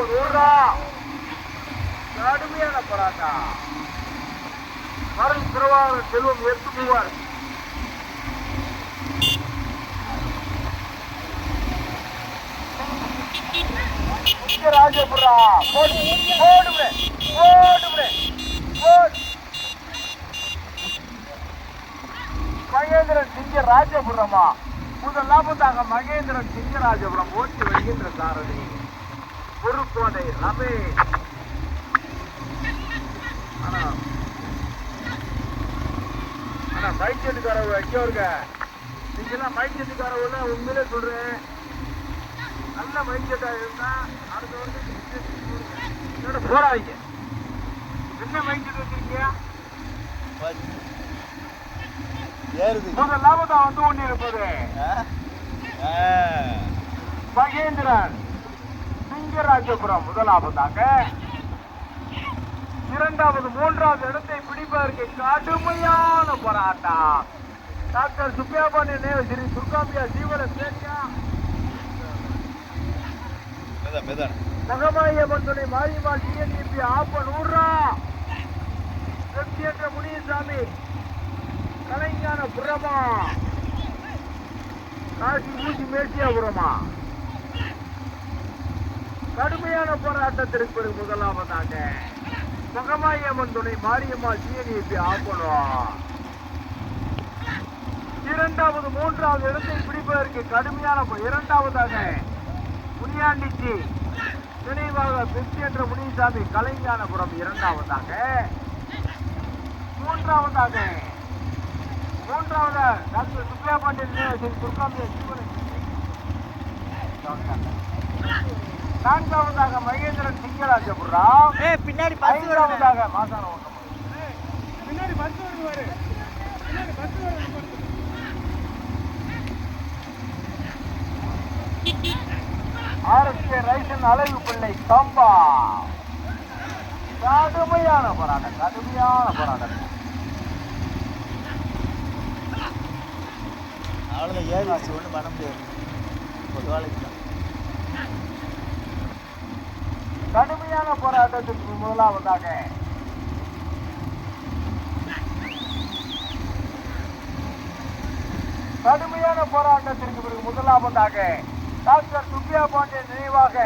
TNEB ஆம்பது கடுமையான போராட்டம். மரல் பிரபாகரன் செல்வம் எடுத்து போவார். ராஜபுரா. போடு போடுவே போடுவே போடு. மகேந்திரன் சிங்க ராஜபுரமா? முதல் லாபத்தாக மகேந்திரன் சிங்க ராஜபுரம் ஓட்டி வருகின்ற சாரதி. புதுக்கோட்டை ரமேஷ் ஆனா மைக் செட்டுக்காரவங்க எங்கே இருக்க நீங்கெல்லாம் மைக் செட்டுக்காரவங்க உண்மையிலே சொல்றேன். நல்ல மைக் செட்டா இருந்தா அடுத்த வருஷம் போறாதீங்க என்ன மைக் செட் வச்சிருக்கீங்க? ஏறுது. முதல் லாபத்தா வந்து கொண்டு இருப்பது ஆ? ஆ. மகேந்திரன். சிங்கராஜபுரம் முதலாவதாக. இரண்டாவது மூன்றாவது இடத்தை பிடிப்பதற்கு கடுமையான போராட்டம். டாக்டர் சுப்பியாபாண்டி நேரு ஸ்ரீ துர்காம்பியா ஜீவன மெதான். மகமாயம்மன் துணை மாரியம்மாள் டிஎன்டிபி ஆப்பன் ஊர்ரா. வெற்றி என்ற முனியசாமி. கலைஞான புறமா. காசி ஊசி மேசியாபுரமா கடுமையான போராட்டத்திற்கு பிறகு முதலாவதாக முகமாயம்மன் துணை மாரியம்மாள் டிஎன்இபி ஆகணும் இரண்டாவது மூன்றாவது இடத்தை பிடிப்பதற்கு கடுமையான இரண்டாவதாக முனியாண்டிச்சி நினைவாக பெற்றி என்ற முனிசாமி கலைஞானபுரம் இரண்டாவதாக. மூன்றாவதாக மூன்றாவதாக டாக்டர் சுப்ரியா பாண்டியன் நினைவாக துர்காம்பிய நான்காவதாக மகேந்திரன் சிங்கராஜபுரம் ஏய், பின்னாடி பஸ் வருது. ஐந்தாவதாக மாசான ஓட்டம் பின்னாடி பஸ் வருது பாரு பின்னாடி பஸ் வருது பாரு. ஆர்எஸ்கே ரைசன் அழகு பிள்ளை கம்பா கடுமையான போராட்டம் கடுமையான போராட்டம் அவ்வளவுதான் ஏறிடுச்சு, ஒண்ணும் பண்ண முடியாது. ஒரு வேலைக்கு தான். கடுமையான போராட்டத்திற்கு முதலாவதாக கடுமையான போராட்டத்திற்கு பிறகு முதலாவதாக டாக்டர் சுப்ரியா பாண்டிய நினைவாக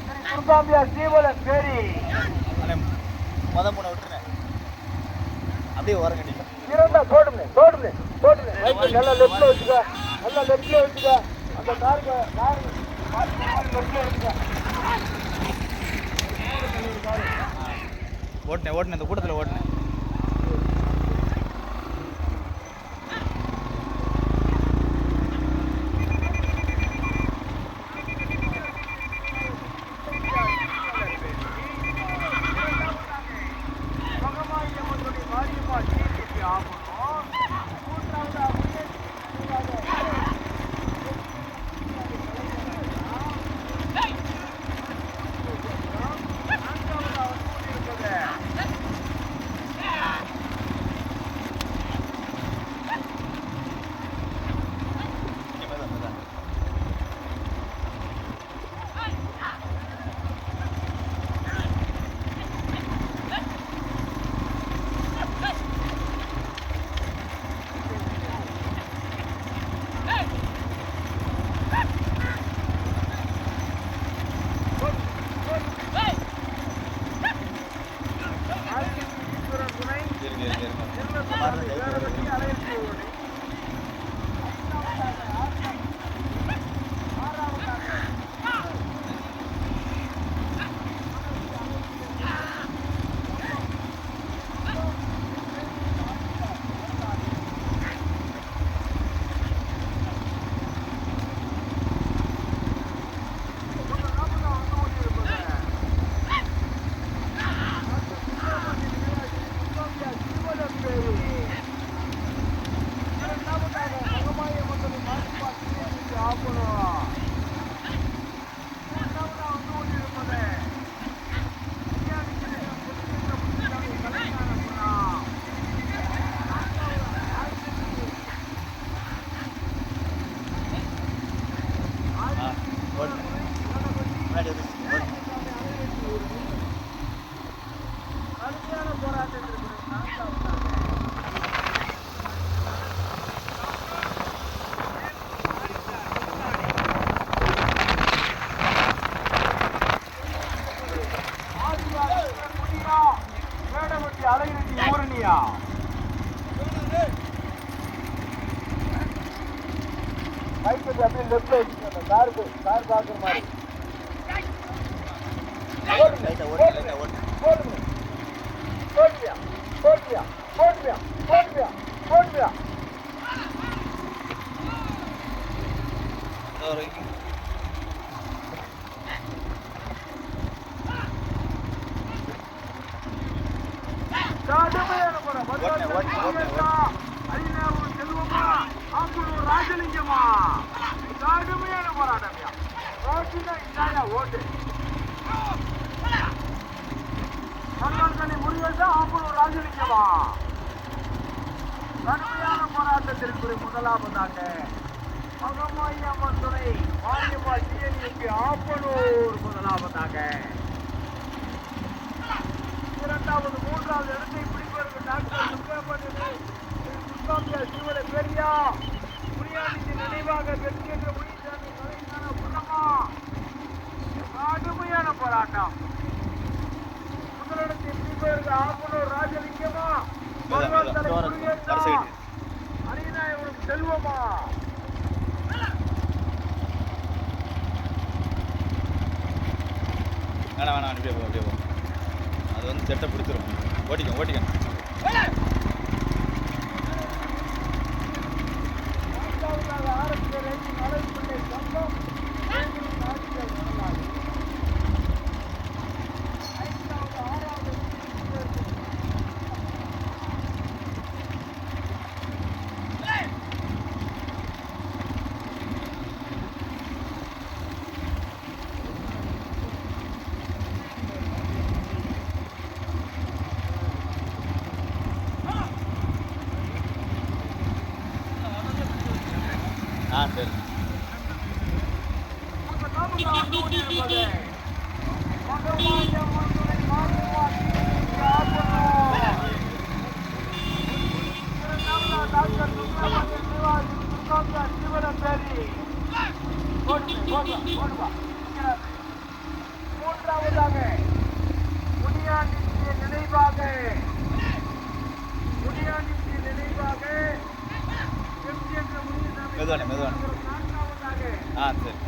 ஸ்ரீ துர்காம்பியா சீவலன் பேரி அண்ணே, முத விட்டுறேன். அப்படியே ஓரம் கட்டிக்கலாம். இரண்டா போடுங்க போடுங்க போடுங்க ரைட்டு நல்லா லெஃப்ட்ல வச்சுக்க நல்லா லெஃப்ட்ல வச்சுக்க அந்த காருக்கு காருக்கு லெஃப்ட்ல வச்சுக்க ஓட்டினேன் ஓட்டினேன் இந்த கூட்டத்தில் ஓட்டினேன் கடுமையான போரா- செல்வமா ஆம்பூர் ராஜலிங்கமா கடுமையான போராட்டம்யா ஓட்டுனா இந்தாயா ஓட்டு மன்னர்களி முருகேசா ஆம்பூர் ராஜலிங்கமா கடுமையான போராட்டத்திற்கு முதலாவதாக மகமாயம்மன் துணை மாரியம்மா டிஎன்இபி ஆப்பனூர் முதலாவதாக. இரண்டாவது மூன்றாவது டாக்டர் சுப்பிரமணியனை சுத்தாமியா பெரியா முனியாண்டிக்கு நினைவாக வெற்றியற்ற முனிசாமி கலைஞான புன்னமா கடுமையான போராட்டம் முதலிடத்தை பிடிப்பதற்கு ஆப்பனூர் ராஜலிங்கமா மெதுவா, செல்வமா வேணாம் வேணாம் அப்படியே போ அப்படியே போ. அது வந்து செட்டை பிடிச்சிரும். ஓட்டிக்கோ ஓட்டிக்க. ஆ சரி மூன்றாவதாக முனியாண்டிக்கு நினைவாக முனியாண்டிக்கு நினைவாக எம் என்ற முனியசாமி மெதுவானே மெதுவானே. ஆ சரி.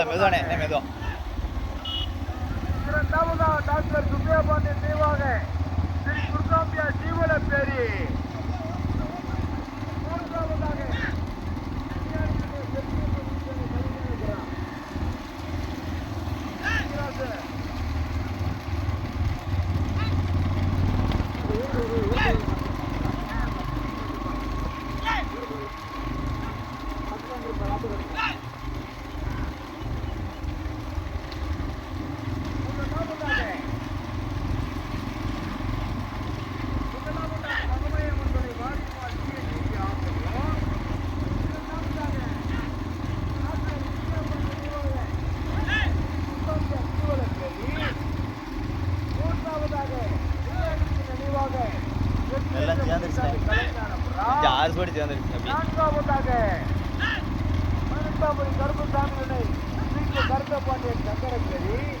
மெதுவா மெதுவானே என்ன மெதுவா இரண்டாவதா டாக்டர் சுப்பிரபாண்டியன் நினைவாக ஸ்ரீ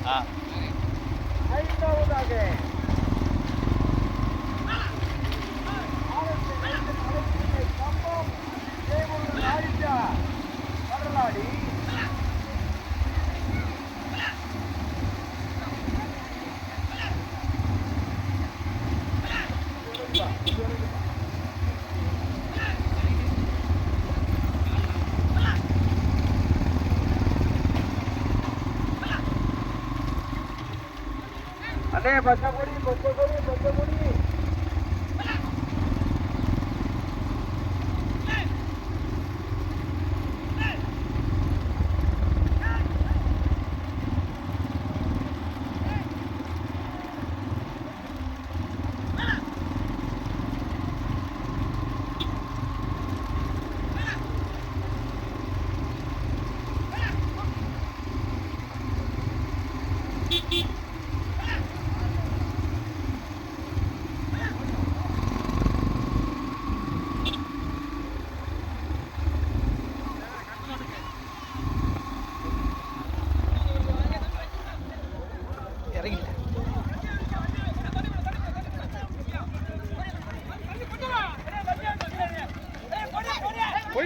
啊。அண்ணே பச்சை கொடி பச்சை கொடி பச்சை கொடி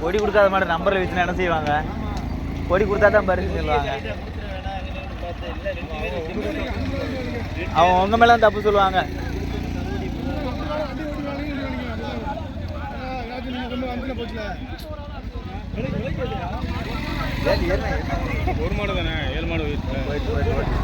கொடி கொடுக்காத மாதிரி நம்பரில் வச்சு என்ன செய்வாங்க? கொடி கொடுத்தா தான் பரிசு சொல்லுவாங்க. அவன் உங்க மேல தப்பு சொல்லுவாங்க. ஒரு மாடு தானே ஏழு மாடு வயசு என்னாச்சு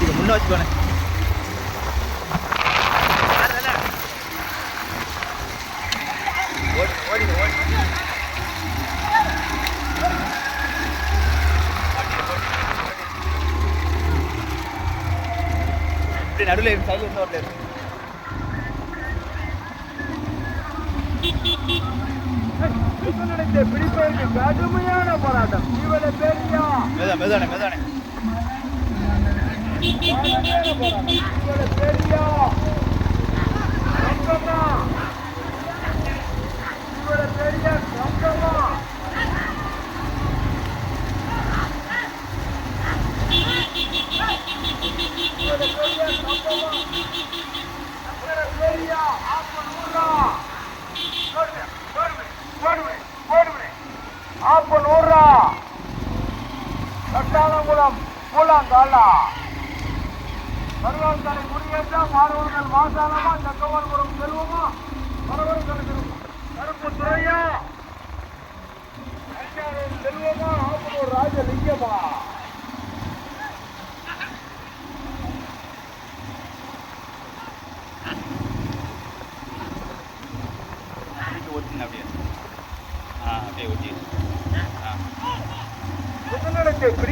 ஓடிக்க முன்ன வச்சுக்கோனே. நடுவில் சைடில் இருந்து ஓட்டல இருக்கு பிடிப்பதற்கு கடுமையான போராட்டம். இவளை பெரியா மெதா மெதானே மெதானே கடுமையான போராட்டம் இவளை பெரியா கம்பமா இவளை பெரியா கம்பமா இவளை பெரியா கம்பமா இவளை பெரியா ஆப்பன் ஊரா போடுமே போடுமே போடுமே போடுமே ஆப்பன் ஊரா கட்டாளங்குளம் பூலாங்காலா வருவாள் தலை குடியேற்ற மாணவர்கள் மாசாலமா சக்கவால்புரம் செல்வமா வரவர் கணக்கு கருப்பு துறையா ஐயாயிரம் செல்வமா ஆப்பனூர் ராஜலிங்கமா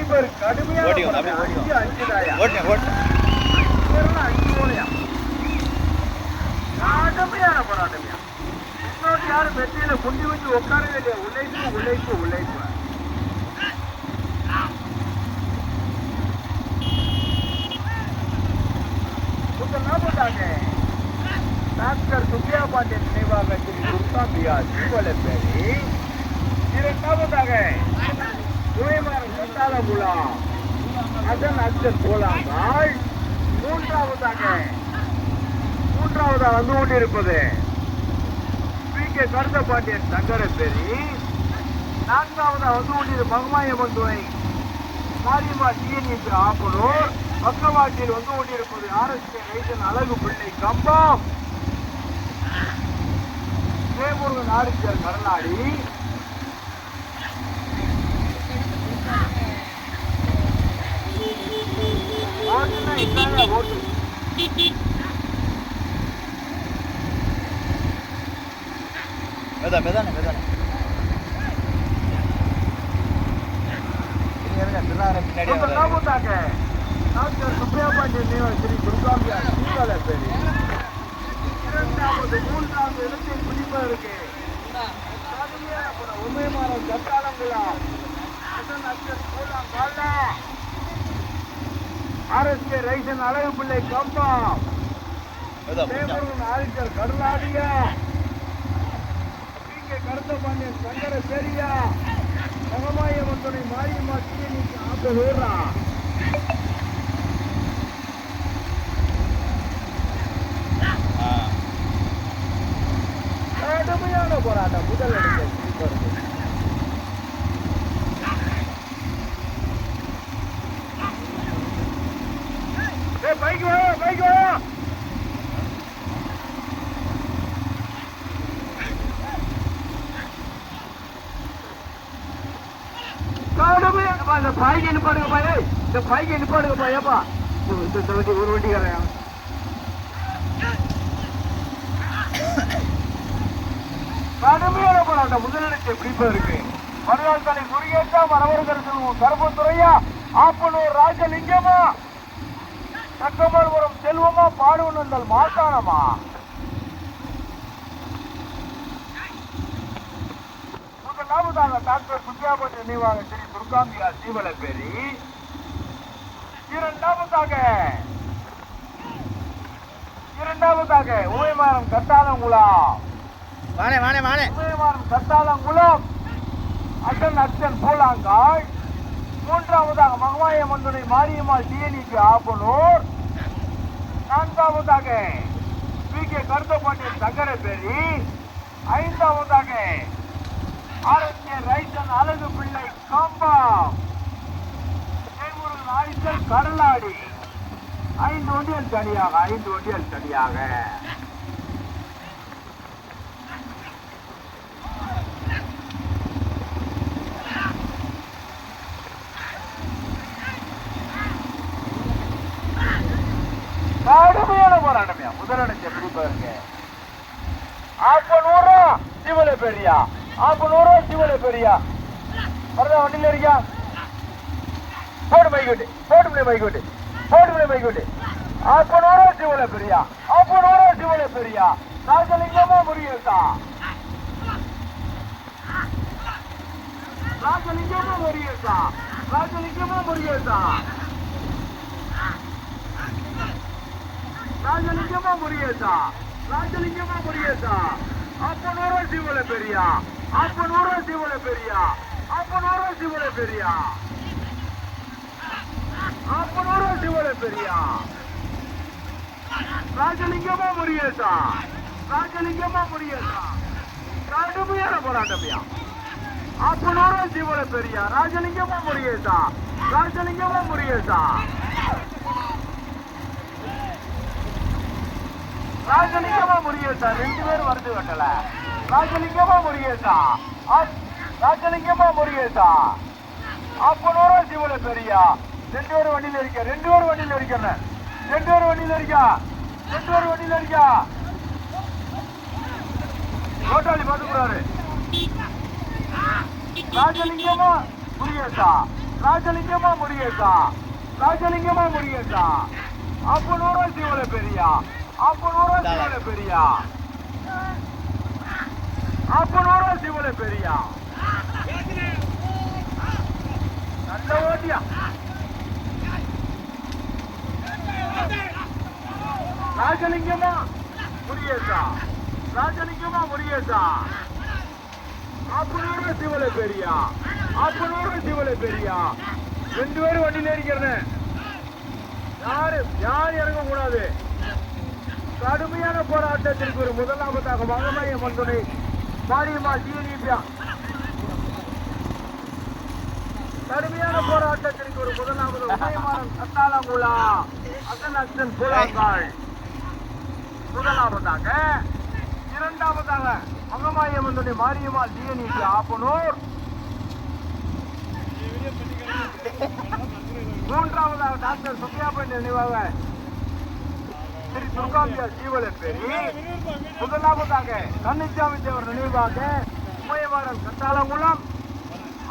பேர் கடுமையான ஓட்டிக்கோங்க, போராட்டம். அப்படியே அஞ்சு அஞ்சு தாயா ஓட்டுங்க ஓட்டு பேரெல்லாம் அஞ்சு போலையா கடுமையான போராட்டம்யா இன்னொரு யாரும் வெற்றியில குண்டி வச்சு உட்காரவே இல்லையா? உழைப்பு உழைப்பு உழைப்பு. டாக்டர் சுப்பியா பாண்டியன் நினைவாக திரு துர்காம்பியா ஜீவலப்பேரி இரண்டாவதாக அதன் அச்சன் போலாங்கால் மூன்றாவதாக மூன்றாவதாக வந்து கொண்டிருப்பது? கே கருத்தபாண்டியன் சங்கரப்பேரி நான்காவதாக வந்து கொண்டிருப்பது மகமாயம்மன் துணை மாரியம்மா டிஎன்இபி ஆப்பனூர் பக்கவாட்டில் வந்து கொண்டிருப்பது ஆர்எஸ்கே ரைசன் அழகு பிள்ளை கம்பம். ஜெயமுருகன் ஆரிச்சர் கடலாடி ஓட்டு. மெதா மெதானே மெதானே பின்னாடி சுப்பையா பாண்டியன் நினைவு ஸ்ரீ துர்காம்பியா சீவால பேரு இரண்டாவது மூன்றாவது இடத்தில் ஆர்எஸ்கே ரைசன் அழகு பிள்ளை கம்பம். கே கருத்தபாண்டியன் சங்கர பெரியா மகமாயம்மன் துணை மாரியம்மா தீயணிக்கு ஆப்ப ஊர்றா ஆ கடுமையான போராட்டம் முதல் இடத்தை பிடிப்பதற்கு ஏய், பைக் வா பைக் வா கடுமையான பா, இந்த பைக் நிப்பாடுங்க பா ஏய், இந்த பைக் நிப்பாடுங்க பா ஏப்பா இந்த இந்த வண்டி ஒரு வண்டிக்காரன். கடுமையான போராட்டம். முதலிடத்தை பிடிப்பதற்கு மறுநாள் தலை முருகேசா மரவர்கள் செல்வம். கருப்பத்துறையா ஆப்பனூர் ராஜலிங்கமா? தக்கமல்புரம் செல்வமா? பாடுவனந்தல் மாசானமா முதலாவதாக டாக்டர் சுத்தியாபட் நினைவாக ஸ்ரீ துர்காம்பியா சீவலப்பேரி. இரண்டாவதாக. இரண்டாவதாக உமைமாரம் கட்டாளங்குளம் வாணே வாணே வாணே உதயமானம் சத்தாளங்குளம் அட்டன் அச்சன் பூலாங்காய் மூன்றாவதாக மகமாய மந்துனை மாரியம்மாள் டிஎன்இக்கு ஆப்பனூர். நான்காவதாக பி. கே. கருத்தப்பாண்டியன் சங்கரப்பேரி. ஐந்தாவதாக ஆரோக்கிய ரைசன் அழகு பிள்ளை காம்பம். தேன்முருகன் கடலாடி. ஐந்து ஒன்றியல் தனியாக ஐந்து ஒன்றியல் தனியாக. கடுமையான போராட்டமையா முதலிடத்தை பிடிப்பதற்கு ஆப்பனூரா சிவல பெரியா? ஆப்பனூரா சிவல பெரியா? வரதா வண்டியில இருக்கியா போடு மைக்கோட்டு போடு முனை மைக்கோட்டு போடு முனை பெரியா ஆப்பனூரா சிவல பெரியா. ராஜலிங்கமா முருகேசா? ராஜலிங்கமா முருகேசா? ராஜலிங்கமா முருகேசா? ராஜலிங்கமா முருகேசா? ராஜலிங்கமா முருகேசா? அப்பனூர சிவல பெரியா அப்பனூர சிவல பெரியா சிவல பெரியா. அப்பனூர சிவல பெரியா. ராஜலிங்கமா முருகேசா. ராஜலிங்கமா முருகேசா. கடுமையான போராட்டம்யா. அப்பனூர சிவல பெரியா. ராஜலிங்கமா முருகேசா. ராஜலிங்கமா முருகேசா. ராஜலிங்கமா முருகேசா. ரெண்டு பேர் வருது கட்டல ராஜலிங்கமா முருகேசா. ராஜலிங்கமா முருகேசா. அப்பனோட சிவல பெரியா. ரெண்டு பேரும் வண்டியில இருக்க ரெண்டு பேரும் வண்டியில இருக்கிறேன் ரெண்டு பேரும் வண்டியில இருக்கா ரெண்டு பேரும் வண்டியில இருக்கா ரோட்டாளி பாத்துக்கிறாரு ராஜலிங்கமா முருகேசா ராஜலிங்கமா முருகேசா ராஜலிங்கமா முருகேசா. அப்பனூரா சிவல பெரியா? அப்பனூரா சிவல பெரியா? அப்பனூரா சிவல பெரியா? நல்ல ஓட்டியா? ராஜலிங்கமா? முருகேசா ராஜலிங்கமா முருகேசா அப்பனூர சிவல பெரியா. அப்பனூர சிவல பெரியா. ரெண்டு பேரும் வண்டியில இருக்கிறேன் யாரு? யார் இறங்க கூடாது கடுமையான போராட்டத்திற்கு ஒரு முதலாவதாக மகமாய மந்தனை மாரியம்மா ஜீனிப்பியா கடுமையான போராட்டத்திற்கு ஒரு முதலாவது உதயமாறன் கத்தாலங்குளா அசன் அசன் முதலாவதாக இரண்டாவதாக மகமாயம்மனுடைய மாரியம்மாள் டிஎன்இபி ஆப்பனூர். மூன்றாவதாக டாக்டர் சுப்பியாபன் நினைவாக திரு துர்காம்பியா ஜீவலன் பேரி. முதலாவதாக கன்னிச்சாமி தேவர் நினைவாக உமையமாறன் கத்தாலங்குளம்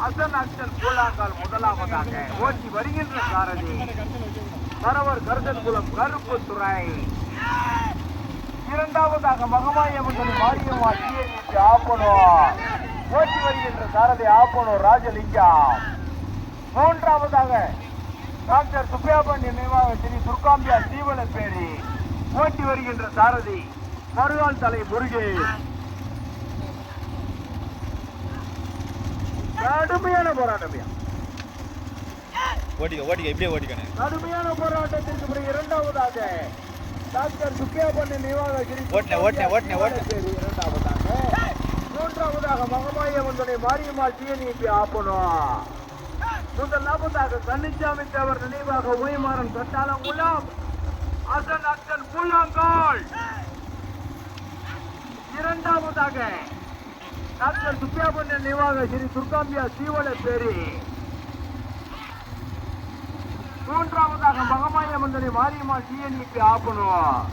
அசன் அசன் கூழாங்கால் முதலாவதாக ஓட்டி வருகின்ற சாரதி. பரவர் கருதன்குளம் கருப்புத்துறை இரண்டாவதாக மகமாயமன் மாரியம்மா டிஎன்சி ஆப்பனோ. ஓட்டி வருகின்ற சாரதி ஆப்பனூர் ராஜலிங்கம். மூன்றாவதாக டாக்டர் சுப்பியாபன் நினைவாக ஸ்ரீ துர்காம்பியா தீவன பேரி. ஓட்டி வருகின்ற சாரதி மருகால் தலை முருகேஷ் கடுமையான போராட்டமையா ஓட்டிக்க ஓட்டிக்க இப்படியே ஓட்டிக்கணும் கடுமையான போராட்டத்திற்கு பிறகு இரண்டாவதாக டாக்டர் சுக்கியாபண்ணி நினைவாக ஸ்ரீ ஓட்டுனேன், ஓட்டுனேன், ஓட்டுனேன், ஓட்டுனேன். பேரி இரண்டாவதாக. மூன்றாவதாக மகமாய மந்தனை மாரியம்மாள் டிஎன்இபி ஆப்பணும் முதலாவதாக கன்னிச்சாமி தேவர் நினைவாக உயமாறன் கட்டாளங்குளம் அசன் அச்சன் புல்லாங்கால் இரண்டாவதாக டாக்டர் சுப்பியாபண்ண நினைவாக ஸ்ரீ துர்காம்பியா சீவல பேரி மூன்றாவதாக மகமாய மந்தனை மாரியம்மாள் டிஎன்இபி ஆப்பணும்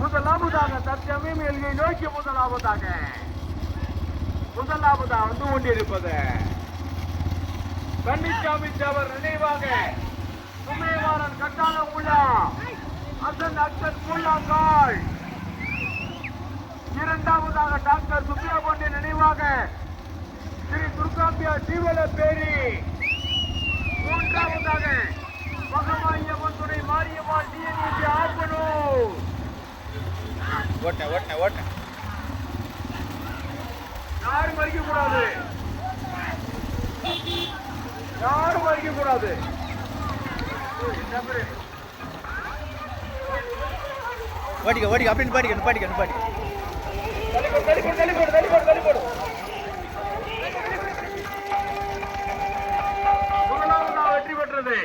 முதலாவதாக தற்சமயம் எல்கை நோக்கி முதலாவதாக. முதலாவதாக வந்து கொண்டிருப்பது. கன்னிச்சாமி தேவர் நினைவாக. சுமேவாரன் கட்டான உள்ளா அசன் அச்சன் புல்லாங்கால் இரண்டாவதாக டாக்டர் சுப்பிரமணியன் நினைவாக ஸ்ரீ துர்காம்பியா ஜீவல பேரி. மூன்றாவதாக மகமாயம்மன் துணை மாரியம்மாள் டிஎன்இபி ஆப்பனூர் ஓட்டினேன் ஓட்டினேன் ஓட்டினேன் யாரும் மறிக்க கூடாது. யாரும் மறிக்க கூடாது. ஓட்டிக்க ஓட்டிக்க அப்படின்னு பாட்டிக்க பாட்டிக்க பாட்டிக்க வெற்றி பெற்றது.